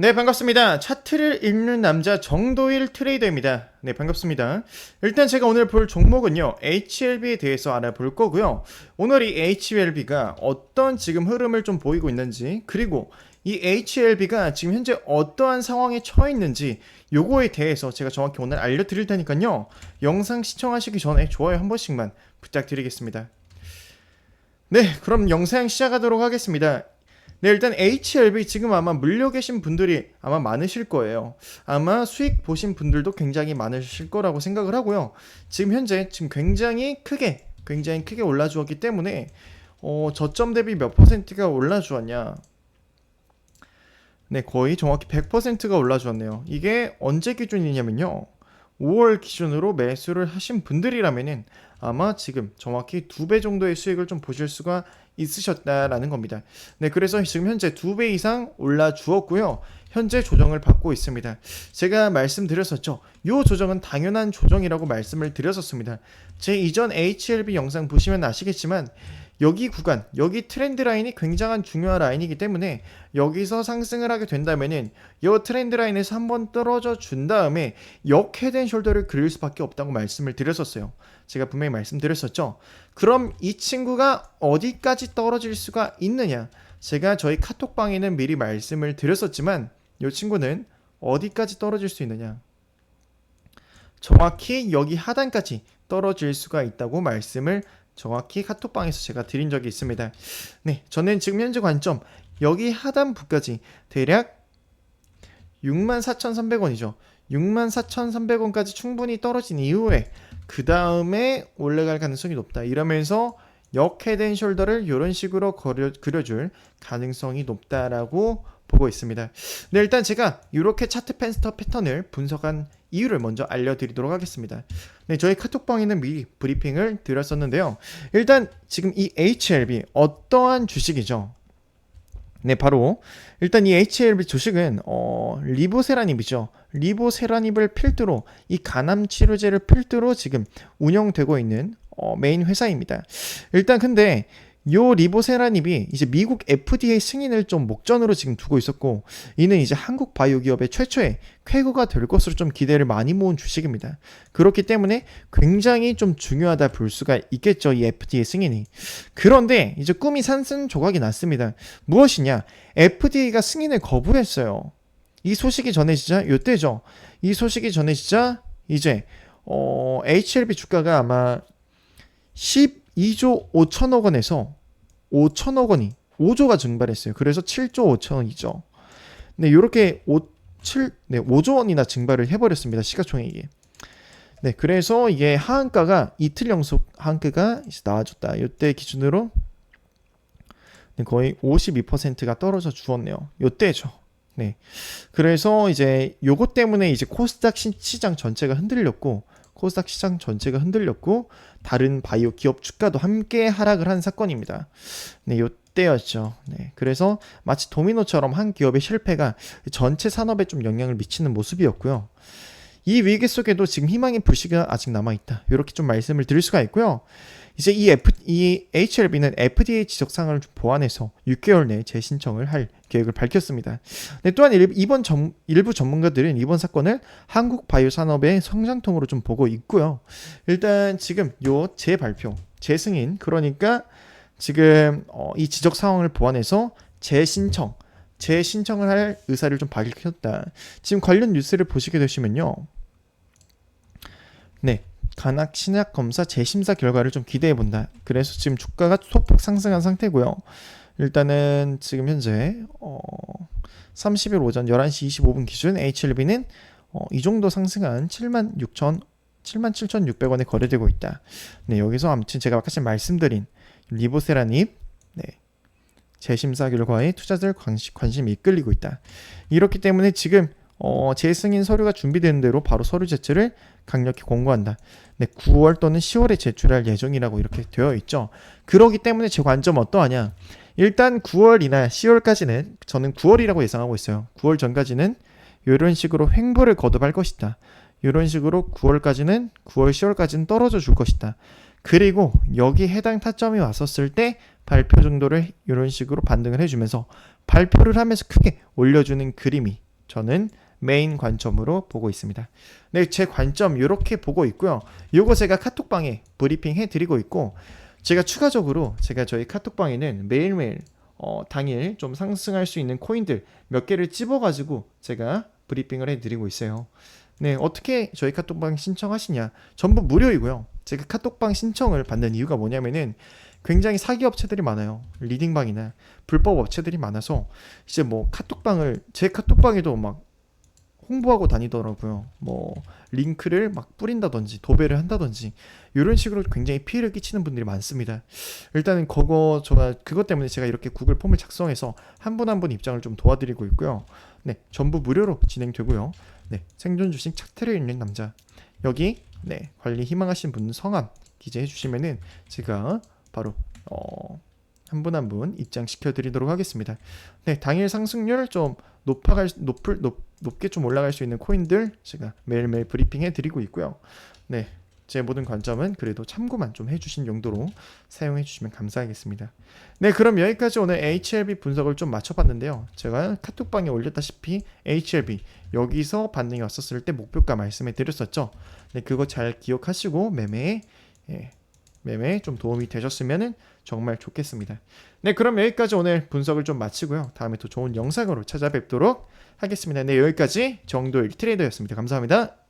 네, 반갑습니다. 차트를 읽는 남자 정도일 트레이더입니다. 네, 반갑습니다. 일단 제가 오늘 볼 종목은요, HLB에 대해서 알아볼 거고요. 오늘 이 HLB가 어떤 지금 흐름을 좀 보이고 있는지, 그리고 이 HLB가 지금 현재 어떠한 상황에 처해 있는지, 요거에 대해서 제가 정확히 오늘 알려드릴 테니까요. 영상 시청하시기 전에 좋아요 한 번씩만 부탁드리겠습니다. 네, 그럼 영상 시작하도록 하겠습니다. 네, 일단 HLB 지금 아마 물려 계신 분들이 아마 많으실 거예요. 아마 수익 보신 분들도 굉장히 많으실 거라고 생각을 하고요. 지금 현재 지금 굉장히 크게 굉장히 크게 올라 주었기 때문에 어, 저점 대비 몇 퍼센트가 올라 주었냐? 네, 거의 정확히 100%가 올라 주었네요. 이게 언제 기준이냐면요. 5월 기준으로 매수를 하신 분들이라면은 아마 지금 정확히 두 배 정도의 수익을 좀 보실 수가 있으셨다라는 겁니다. 네, 그래서 지금 현재 두 배 이상 올라 주었고요. 현재 조정을 받고 있습니다. 제가 말씀드렸었죠. 이 조정은 당연한 조정이라고 말씀을 드렸었습니다. 제 이전 HLB 영상 보시면 아시겠지만 여기 구간, 여기 트렌드 라인이 굉장한 중요한 라인이기 때문에 여기서 상승을 하게 된다면은 이 트렌드 라인에서 한번 떨어져 준 다음에 역헤드 앤 숄더를 그릴 수밖에 없다고 말씀을 드렸었어요. 제가 분명히 말씀드렸었죠. 그럼 이 친구가 어디까지 떨어질 수가 있느냐? 제가 저희 카톡방에는 미리 말씀을 드렸었지만 이 친구는 어디까지 떨어질 수 있느냐? 정확히 여기 하단까지 떨어질 수가 있다고 말씀을 정확히 카톡방에서 제가 드린 적이 있습니다. 네, 저는 지금 현재 관점 여기 하단부까지 대략 64,300원이죠. 64,300원까지 충분히 떨어진 이후에 그 다음에 올라갈 가능성이 높다. 이러면서 역헤드 앤 숄더를 이런 식으로 그려, 그려줄 가능성이 높다라고 보고 있습니다. 네, 일단 제가 이렇게 차트 펜스터 패턴을 분석한 이유를 먼저 알려드리도록 하겠습니다. 네, 저희 카톡방에는 미리 브리핑을 드렸었는데요. 일단 지금 이 HLB 어떠한 주식이죠? 네, 바로 일단 이 HLB 주식은 어, 리보세라닙이죠. 리보세라닙을 필두로 이 간암 치료제를 필두로 지금 운영되고 있는 어, 메인 회사입니다. 일단 근데 요 리보세라닙이 이제 미국 FDA 승인을 좀 목전으로 지금 두고 있었고 이는 이제 한국 바이오 기업의 최초의 쾌거가 될 것으로 좀 기대를 많이 모은 주식입니다. 그렇기 때문에 굉장히 좀 중요하다 볼 수가 있겠죠. 이 FDA 승인이. 그런데 이제 꿈이 산슨 조각이 났습니다. 무엇이냐? FDA가 승인을 거부했어요. 이 소식이 전해지자 요때죠. 이 소식이 전해지자 이제 어, HLB 주가가 아마 12조 5천억 원에서 5천억 원이 5조가 증발했어요. 그래서 7조 5천억이죠. 네, 이렇게 5, 7, 네, 5조 원이나 증발을 해버렸습니다. 시가총액이. 네, 그래서 이게 하한가가 이틀 연속 하한가가 나와줬다. 이때 기준으로 네, 거의 52%가 떨어져 주었네요. 이때죠. 네. 그래서 이제 요것 때문에 이제 코스닥 시장 전체가 흔들렸고 코스닥 시장 전체가 흔들렸고 다른 바이오 기업 주가도 함께 하락을 한 사건입니다. 네, 요때였죠. 네, 그래서 마치 도미노처럼 한 기업의 실패가 전체 산업에 좀 영향을 미치는 모습이었고요. 이 위기 속에도 지금 희망의 불씨가 아직 남아 있다. 이렇게 좀 말씀을 드릴 수가 있고요. 이제 이, F, 이 HLB는 FDA 지적사항을 보완해서 6개월 내에 재신청을 할 계획을 밝혔습니다. 네, 또한 이번 전, 일부 전문가들은 이번 사건을 한국 바이오 산업의 성장통으로 좀 보고 있고요. 일단 지금 요 재발표, 재승인 그러니까 지금 어, 이 지적 상황을 보완해서 재신청, 재신청을 할 의사를 좀 밝혔다. 지금 관련 뉴스를 보시게 되시면요. 네, 간악 신약 검사 재심사 결과를 좀 기대해 본다. 그래서 지금 주가가 소폭 상승한 상태고요. 일단은 지금 현재 어 30일 오전 11시 25분 기준 HLB는 어, 이 정도 상승한 7만 6천 7만 7,600원에 거래되고 있다. 네, 여기서 아무튼 제가 아까 말씀드린 리보세라닙 네. 재심사 결과에 투자들 관심, 관심이 이끌리고 있다. 이렇기 때문에 지금 어, 재승인 서류가 준비되는 대로 바로 서류 제출을 강력히 권고한다. 네, 9월 또는 10월에 제출할 예정이라고 이렇게 되어 있죠. 그러기 때문에 제 관점 어떠하냐? 일단 9월이나 10월까지는 저는 9월이라고 예상하고 있어요. 9월 전까지는 이런 식으로 횡보를 거듭할 것이다. 이런 식으로 9월까지는 9월 10월까지는 떨어져 줄 것이다. 그리고 여기 해당 타점이 왔었을 때 발표 정도를 이런 식으로 반등을 해주면서 발표를 하면서 크게 올려주는 그림이 저는 메인 관점으로 보고 있습니다. 네, 제 관점 이렇게 보고 있고요. 요거 제가 카톡방에 브리핑 해드리고 있고 제가 추가적으로 제가 저희 카톡방에는 매일매일 어, 당일 좀 상승할 수 있는 코인들 몇 개를 찝어가지고 제가 브리핑을 해드리고 있어요. 네, 어떻게 저희 카톡방 신청하시냐? 전부 무료이고요. 제가 카톡방 신청을 받는 이유가 뭐냐면은 굉장히 사기 업체들이 많아요. 리딩방이나 불법 업체들이 많아서 이제 뭐 카톡방을 제 카톡방에도 막 홍보하고 다니더라고요. 뭐 링크를 막 뿌린다든지 도배를 한다든지 이런 식으로 굉장히 피해를 끼치는 분들이 많습니다. 일단은 그거 제가 그것 때문에 제가 이렇게 구글 폼을 작성해서 한 분 한분 입장을 좀 도와드리고 있고요. 네, 전부 무료로 진행되고요. 네, 생존 주식 차트를 읽는 남자 여기 네 관리 희망하신 분 성함 기재해 주시면은 제가 바로 어, 한 분 한 분 입장시켜 드리도록 하겠습니다. 네, 당일 상승률 좀 높아갈 높을 높, 높게 좀 올라갈 수 있는 코인들 제가 매일매일 브리핑 해 드리고 있고요. 네. 제 모든 관점은 그래도 참고만 좀 해주신 용도로 사용해 주시면 감사하겠습니다. 네, 그럼 여기까지 오늘 HLB 분석을 좀 맞춰봤는데요. 제가 카톡방에 올렸다시피 HLB 여기서 반등이 왔었을 때 목표가 말씀해 드렸었죠. 네, 그거 잘 기억하시고 매매에 예, 매매에 좀 도움이 되셨으면 정말 좋겠습니다. 네, 그럼 여기까지 오늘 분석을 좀 마치고요. 다음에 또 좋은 영상으로 찾아뵙도록 하겠습니다. 네, 여기까지 정도일 트레이더였습니다. 감사합니다.